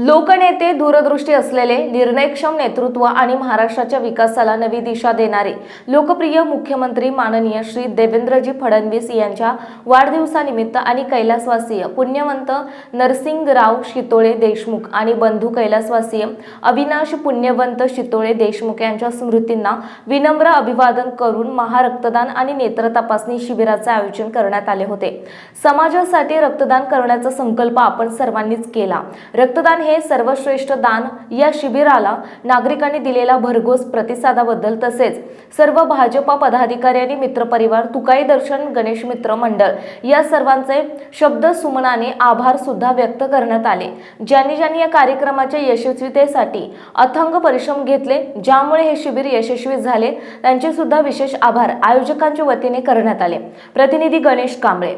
लोकनेते दूरदृष्टी असलेले निर्णयक्षम नेतृत्व आणि महाराष्ट्राच्या विकासाला नवी दिशा देणारे लोकप्रिय मुख्यमंत्री माननीय श्री देवेंद्रजी फडणवीस यांच्या वाढदिवसानिमित्त आणि कैलासवासीय पुण्यवंत नरसिंगराव शितोळे देशमुख आणि बंधू कैलासवासीय अविनाश पुण्यवंत शितोळे देशमुख यांच्या स्मृतींना विनम्र अभिवादन करून महारक्तदान आणि नेत्र तपासणी शिबिराचे आयोजन करण्यात आले होते. समाजासाठी रक्तदान करण्याचा संकल्प आपण सर्वांनीच केला. रक्तदान हे हे सर्वश्रेष्ठ दान या शिबिराला नागरिकांनी दिलेला भरघोस प्रतिसादाबद्दल तसेच सर्व भाजपा पदाधिकारी आणि मित्रपरिवार तुकाई दर्शन गणेश मित्र मंडळ या सर्वांचे शब्द सुमनाने आभार सुद्धा व्यक्त करण्यात आले. ज्यांनी ज्यांनी या कार्यक्रमाच्या यशस्वीतेसाठी अथंग परिश्रम घेतले ज्यामुळे हे शिबिर यशस्वी झाले त्यांचे सुद्धा विशेष आभार आयोजकांच्या वतीने करण्यात आले. प्रतिनिधी गणेश कांबळे.